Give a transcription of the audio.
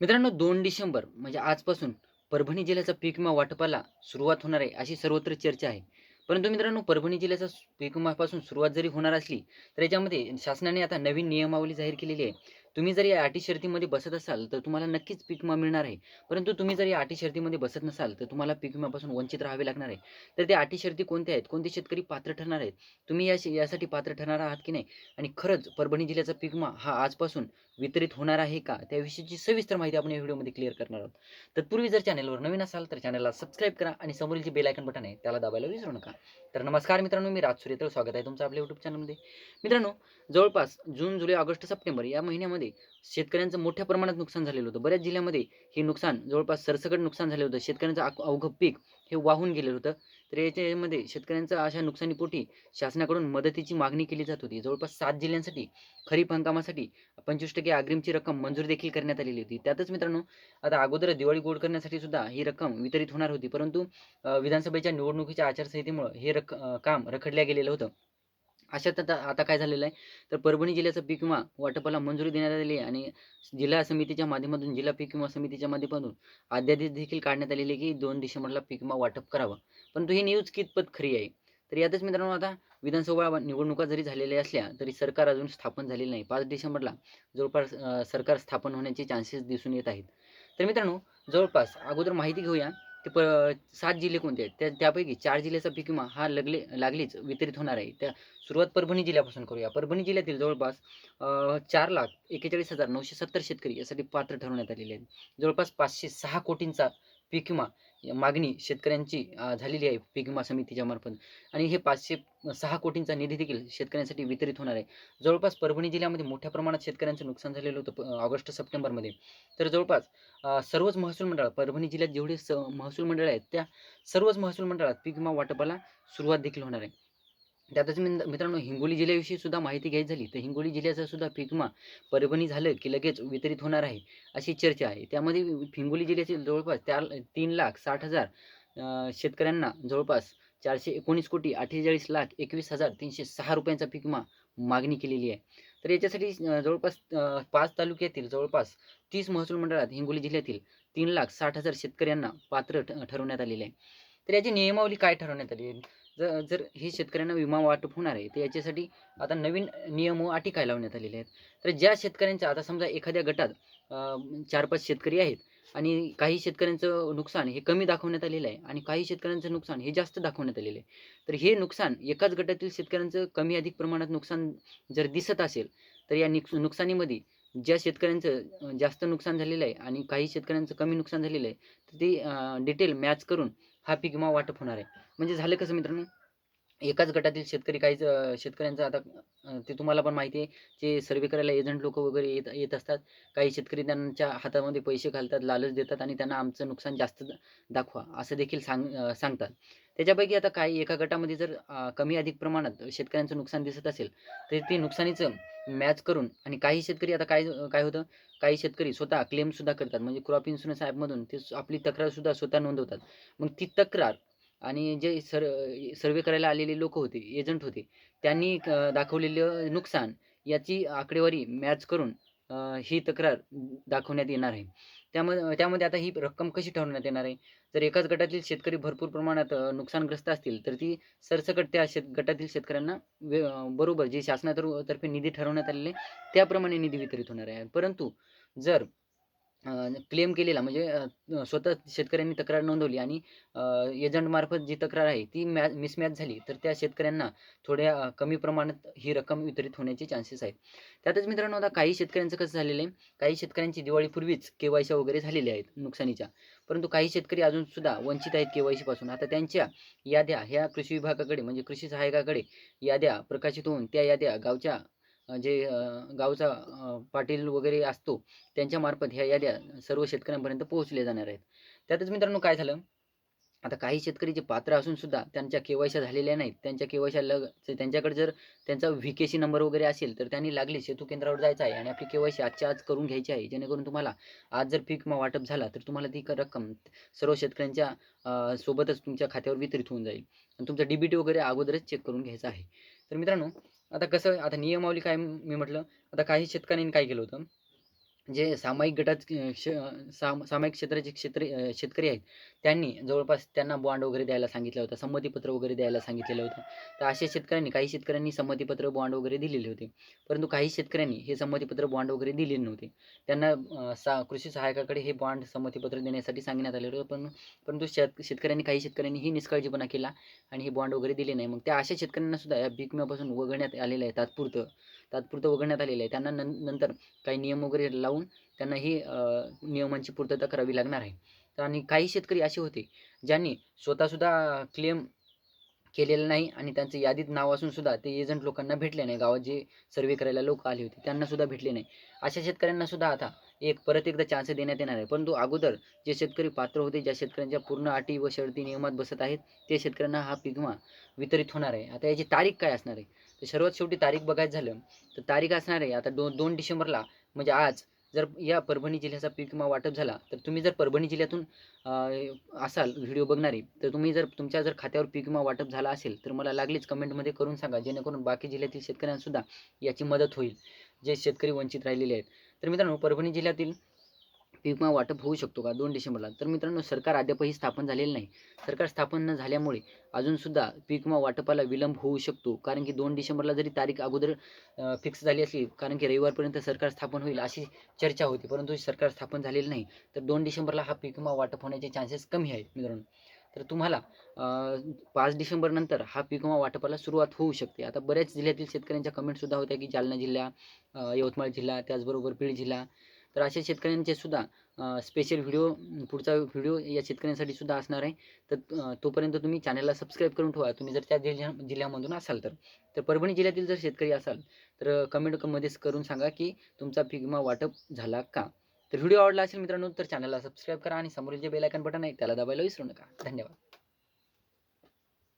मित्रांनो दोन डिसेंबर म्हणजे आजपासून परभणी जिल्ह्याचा पीक विमा वाटपाला सुरुवात होणार आहे अशी सर्वत्र चर्चा आहे. परंतु मित्रांनो परभणी जिल्ह्याचा पीक विमापासून सुरुवात जरी होणार असली तर याच्यामध्ये शासनाने आता नवीन नियमावली जाहीर केलेली आहे. तुम्ही जर या आटी शर्तीमध्ये बसत असाल तर तुम्हाला नक्कीच पीक विमा मिळणार आहे. परंतु तुम्ही जर या आटी शर्तीमध्ये बसत नसाल तर तुम्हाला पीक विम्यापासून वंचित राहावे लागणार आहे. तर त्या आटी शर्ती कोणत्या आहेत? कोणते शेतकरी पात्र ठरणार आहेत? तुम्ही या यासाठी पात्र ठरणार आहात की नाही? आणि खरंच परभणी जिल्ह्याचा पीक विमा हा आजपासून वितरित होणार आहे का? त्याविषयीची सविस्तर माहिती आपण या व्हिडिओमध्ये क्लिअर करणार आहोत. तत्पूर्वी जर चॅनलवर नवीन असाल तर चॅनलला सबस्क्राईब करा आणि समोरील जे बेलायकन बटन आहे त्याला दाबायला विसरू नका. तर नमस्कार मित्रांनो मी राज सुरेत्र. स्वागत आहे तुमचं आपल्या यूट्यूब चॅनलमध्ये मित्रांनो जवळपास जून जुलै ऑगस्ट सप्टेंबर या महिन्यामध्ये शेतकऱ्यांचं मोठ्या प्रमाणात नुकसान झालेलं होतं. बऱ्याच जिल्ह्यामध्ये हे नुकसान जवळपास सरसकट नुकसान झालं होतं. शेतकऱ्यांचं अवघं पीक हे वाहून गेलेलं होतं. तर याच्यामध्ये शेतकऱ्यांचं अशा नुकसानीपोटी शासनाकडून मदतीची मागणी केली जात होती. जवळपास सात जिल्ह्यांसाठी खरीप हंगामासाठी पंचवीस टक्के अग्रिमची रक्कम मंजूर देखील करण्यात आलेली होती. त्यातच मित्रांनो आता अगोदर दिवाळी गोड करण्यासाठी सुद्धा ही रक्कम वितरित होणार होती. परंतु विधानसभेच्या निवडणुकीच्या आचारसंहितेमुळे हे रक्क काम रखडल्या गेलेलं होतं. अशात आता आता काय झालेलं आहे? तर परभणी जिल्ह्याचा पीक विमा वाटपाला मंजुरी देण्यात आलेली आहे आणि जिल्हा समितीच्या माध्यमातून जिल्हा पीक विमा समितीच्या माध्यमातून अध्यादेश देखील काढण्यात आलेले आहे की दोन डिसेंबरला पीक विमा वाटप करावं. परंतु ही न्यूज कितपत खरी आहे? तर यातच मित्रांनो आता विधानसभा निवडणुका जरी झालेल्या असल्या तरी सरकार अजून स्थापन झालेलं नाही. पाच डिसेंबरला जवळपास सरकार स्थापन होण्याचे चान्सेस दिसून येत आहेत. तर मित्रांनो जवळपास अगोदर माहिती घेऊया. की प सात जिल्हे कोणते आहेत? त्या त्यापैकी चार जिल्ह्याचा पीक विमा हा लगले लागलीच वितरित होणार आहे. त्या सुरुवात परभणी जिल्ह्यापासून करूया. परभणी जिल्ह्यातील जवळपास चार लाख एकेचाळीस हजार नऊशे सत्तर शेतकरी यासाठी पात्र ठरवण्यात आलेले आहेत. जवळपास पाचशे सहा कोटींचा पीक विमा मागणी शेतकऱ्यांची झालेली आहे पीक विमा समितीच्या मार्फत. आणि हे पाचशे सहा कोटींचा निधी देखील शेतकऱ्यांसाठी वितरित होणार आहे. जवळपास परभणी जिल्ह्यामध्ये मोठ्या प्रमाणात शेतकऱ्यांचं नुकसान झालेलं होतं ऑगस्ट सप्टेंबरमध्ये. तर जवळपास सर्वच महसूल मंडळ परभणी जिल्ह्यात जेवढे स महसूल मंडळ आहेत त्या सर्वच महसूल मंडळात पीक विमा वाटपाला सुरुवात देखील होणार आहे. त्यातच मिन- मित्रांनो हिंगोली जिल्ह्याविषयी सुद्धा माहिती घ्यायची झाली तर हिंगोली जिल्ह्याचा सुद्धा पिकमा परभणी झालं की लगेच वितरित होणार आहे अशी चर्चा आहे. त्यामध्ये हिंगोली जिल्ह्यातील जवळपास त्या तीन लाख साठ हजार शेतकऱ्यांना जवळपास चारशे एकोणीस कोटी अठ्ठेचाळीस लाख एकवीस हजार तीनशे सहा रुपयांचा पिकमा मागणी केलेली आहे. तर याच्यासाठी जवळपास पाच तालुक्यातील जवळपास तीस महसूल मंडळात हिंगोली जिल्ह्यातील तीन लाख साठ हजार शेतकऱ्यांना पात्र ठ- ठरवण्यात आलेले आहे. तर याची नियमावली काय ठरवण्यात आली? आहे जर जर हे शेतकऱ्यांना विमा वाटप होणार आहे तर याच्यासाठी आता नवीन नियम व अटी काय लावण्यात आलेल्या आहेत. तर ज्या शेतकऱ्यांच्या आता समजा एखाद्या गटात चार पाच शेतकरी आहेत आणि काही शेतकऱ्यांचं नुकसान हे कमी दाखवण्यात आलेलं आहे आणि काही शेतकऱ्यांचं नुकसान हे जास्त दाखवण्यात आलेलं आहे तर हे नुकसान एकाच गटातील शेतकऱ्यांचं कमी अधिक प्रमाणात नुकसान जर दिसत असेल तर या निक नुकसानीमध्ये ज्या शेतकऱ्यांचं जास्त नुकसान झालेलं आहे आणि काही शेतकऱ्यांचं कमी नुकसान झालेलं आहे तर ते डिटेल मॅच करून हा पीक विमा वाटप होणार आहे. म्हणजे झालं कसं मित्रांनो? एकाच गटातील शेतकरी काही शेतकऱ्यांचं आता ते तुम्हाला पण माहिती आहे जे सर्वे करायला एजंट लोक वगैरे येत येत असतात. काही शेतकरी त्यांच्या हातामध्ये पैसे घालतात लालच देतात आणि त्यांना आमचं नुकसान जास्त दाखवा असं देखील सांग सांगतात. त्याच्यापैकी आता काही एका गटामध्ये जर कमी अधिक प्रमाणात शेतकऱ्यांचं नुकसान दिसत असेल तर ते नुकसानीचं मॅच करून आणि काही शेतकरी आता काय काय होतं काही शेतकरी स्वतः क्लेमसुद्धा करतात. म्हणजे क्रॉप इन्शुरन्स ॲपमधून ते आपली तक्रारसुद्धा स्वतः नोंदवतात. मग ती तक्रार आणि जे सर सर्वे करायला आलेले लोक होते एजंट होते त्यांनी दाखवलेलं नुकसान याची आकडेवारी मॅच करून ही तक्रार दाखवण्यात येणार आहे. त्यामध्ये त्यामध्ये आता ही रक्कम कशी ठरवण्यात येणार आहे? जर एकाच गटातील शेतकरी भरपूर प्रमाणात नुकसानग्रस्त असतील तर ती सरसकट त्या शेत गटातील शेतकऱ्यांना वे बरोबर जे शासनातर्फे निधी ठरवण्यात आलेले त्याप्रमाणे निधी वितरित होणार आहे. परंतु जर क्लेम केलेला म्हणजे स्वतः शेतकऱ्यांनी तक्रार नोंदवली आणि एजंटमार्फत जी तक्रार आहे ती मॅ मिसमॅच झाली तर त्या शेतकऱ्यांना थोड्या कमी प्रमाणात ही रक्कम वितरित होण्याचे चान्सेस आहेत. त्यातच मित्रांनो आता काही शेतकऱ्यांचं कसं झालेलं आहे काही शेतकऱ्यांची दिवाळीपूर्वीच के वाय सी वगैरे झालेल्या आहेत नुकसानीच्या परंतु काही शेतकरी अजून सुद्धा वंचित आहेत के वायपासून. आता त्यांच्या याद्या ह्या कृषी विभागाकडे म्हणजे कृषी सहाय्यकाकडे याद्या प्रकाशित होऊन त्या याद्या गावच्या जे गावचा पाटील वगैरे असतो त्यांच्यामार्फत ह्या याद्या सर्व शेतकऱ्यांपर्यंत पोहोचल्या जाणार आहेत. त्यातच मित्रांनो काय झालं? आता काही शेतकरी जे पात्र असून सुद्धा त्यांच्या केवायशा झालेल्या नाहीत. त्यांच्या केवायशा लग त्यांच्याकडे जर त्यांचा व्ही के सी नंबर वगैरे असेल तर त्यांनी लागली सेतू केंद्रावर जायचं आहे आणि आपली केवायसी आजच्या आज करून घ्यायची आहे. जेणेकरून तुम्हाला आज जर पीक वाटप झाला तर तुम्हाला ती रक्कम सर्व शेतकऱ्यांच्या सोबतच तुमच्या खात्यावर वितरित होऊन जाईल. आणि तुमचं डीबीटी वगैरे अगोदरच चेक करून घ्यायचा आहे. तर मित्रांनो आता कसं आता नियमावली काय मी म्हटलं आता काही शेतकऱ्यांनी काय केलं होतं? जे सामायिक गटात श साम सामायिक क्षेत्राचे क्षेत्र शेतकरी आहेत त्यांनी जवळपास त्यांना बॉन्ड वगैरे द्यायला सांगितलं होतं संमतीपत्र वगैरे द्यायला सांगितलेलं होतं. तर अशा शेतकऱ्यांनी काही शेतकऱ्यांनी संमतीपत्र बॉन्ड वगैरे दिलेले होते. परंतु काही शेतकऱ्यांनी हे संमतीपत्र बॉन्ड वगैरे दिलेले नव्हते. त्यांना सा कृषी सहायकाकडे हे बॉन्ड संमतीपत्र देण्यासाठी सांगण्यात आले होतं पण परंतु शेत शेतकऱ्यांनी काही शेतकऱ्यांनी ही निष्काळजीपणा केला आणि हे बॉन्ड वगैरे दिले नाही. मग त्या अशा शेतकऱ्यांना सुद्धा या पीक विम्यापासून वगळण्यात आलेलं आहे तात्पुरतं. तात्पुरतं वगळण्यात आलेलं आहे. त्यांना नं नंतर काही नियम वगैरे लावून त्यांना ही नियमांची पूर्तता करावी लागणार आहे. आणि काही शेतकरी असे होते ज्यांनी स्वतःसुद्धा क्लेम केलेलं नाही आणि त्यांचं यादीत नाव असून सुद्धा ते एजंट लोकांना भेटले नाही. गावात जे सर्वे करायला लोक आले होते त्यांना सुद्धा भेटले नाही. अशा शेतकऱ्यांना सुद्धा आता एक परत एकदा चान्स देण्यात येणार आहे. परंतु अगोदर जे शेतकरी पात्र होते ज्या शेतकऱ्यांच्या पूर्ण अटी व शर्ती नियमात बसत आहेत ते शेतकऱ्यांना हा पीक वितरित होणार आहे. आता याची तारीख काय असणार आहे? तर सर्वात शेवटी तारीख बघायचं झालं तर तारीख असणार आहे आता दोन दोन डिसेंबरला म्हणजे आज जर या परभणी जिल्ह्याचा पीक विमा वाटप झाला तर तुम्ही जर परभणी जिल्ह्यातून असाल व्हिडिओ बघणारी तर तुम्ही जर तुमच्या जर खात्यावर पीक विमा वाटप झाला असेल तर मला लागलीच कमेंटमध्ये करून सांगा जेणेकरून बाकी जिल्ह्यातील शेतकऱ्यांनासुद्धा याची मदत होईल जे शेतकरी वंचित राहिलेले आहेत. तर मित्रांनो परभणी जिल्ह्यातील पीक वाटप होऊ शकतो का दोन डिसेंबरला? तर मित्रांनो सरकार अद्यापही स्थापन झालेलं नाही. सरकार स्थापन न झाल्यामुळे अजूनसुद्धा पीक वाटपाला विलंब होऊ शकतो. कारण की दोन डिसेंबरला जरी तारीख अगोदर फिक्स झाली असली कारण की रविवारपर्यंत सरकार स्थापन होईल अशी चर्चा होती. परंतु सरकार स्थापन झालेलं नाही. तर दोन डिसेंबरला हा पीक वाटप होण्याचे चान्सेस कमी आहेत मित्रांनो. तर तुम्हाला पाच डिसेंबर नंतर हा पीक विमा वाटपाला सुरुवात होऊ शकते. आता बऱ्याच जिल्ह्यातील शेतकऱ्यांच्या कमेंटसुद्धा होत्या की जालना जिल्हा यवतमाळ जिल्हा त्याचबरोबर बीड जिल्हा. तर अशा शेतकऱ्यांचे सुद्धा स्पेशल व्हिडिओ पुढचा व्हिडिओ या शेतकऱ्यांसाठी सुद्धा असणार आहे. तर तोपर्यंत तुम्ही चॅनलला सबस्क्राईब करून ठेवा. तुम्ही जर त्या जिल्ह्या जिल्ह्यामधून असाल तर. तर परभणी जिल्ह्यातील जर शेतकरी असाल तर कमेंटमध्येच करून सांगा की तुमचा पीक विमा वाटप झाला का? तर व्हिडिओ आवडला असेल मित्रांनो तर चॅनलला सबस्क्राईब करा आणि समोरील जे बेलायकन बटन आहे त्याला दाबायला विसरू नका. धन्यवाद.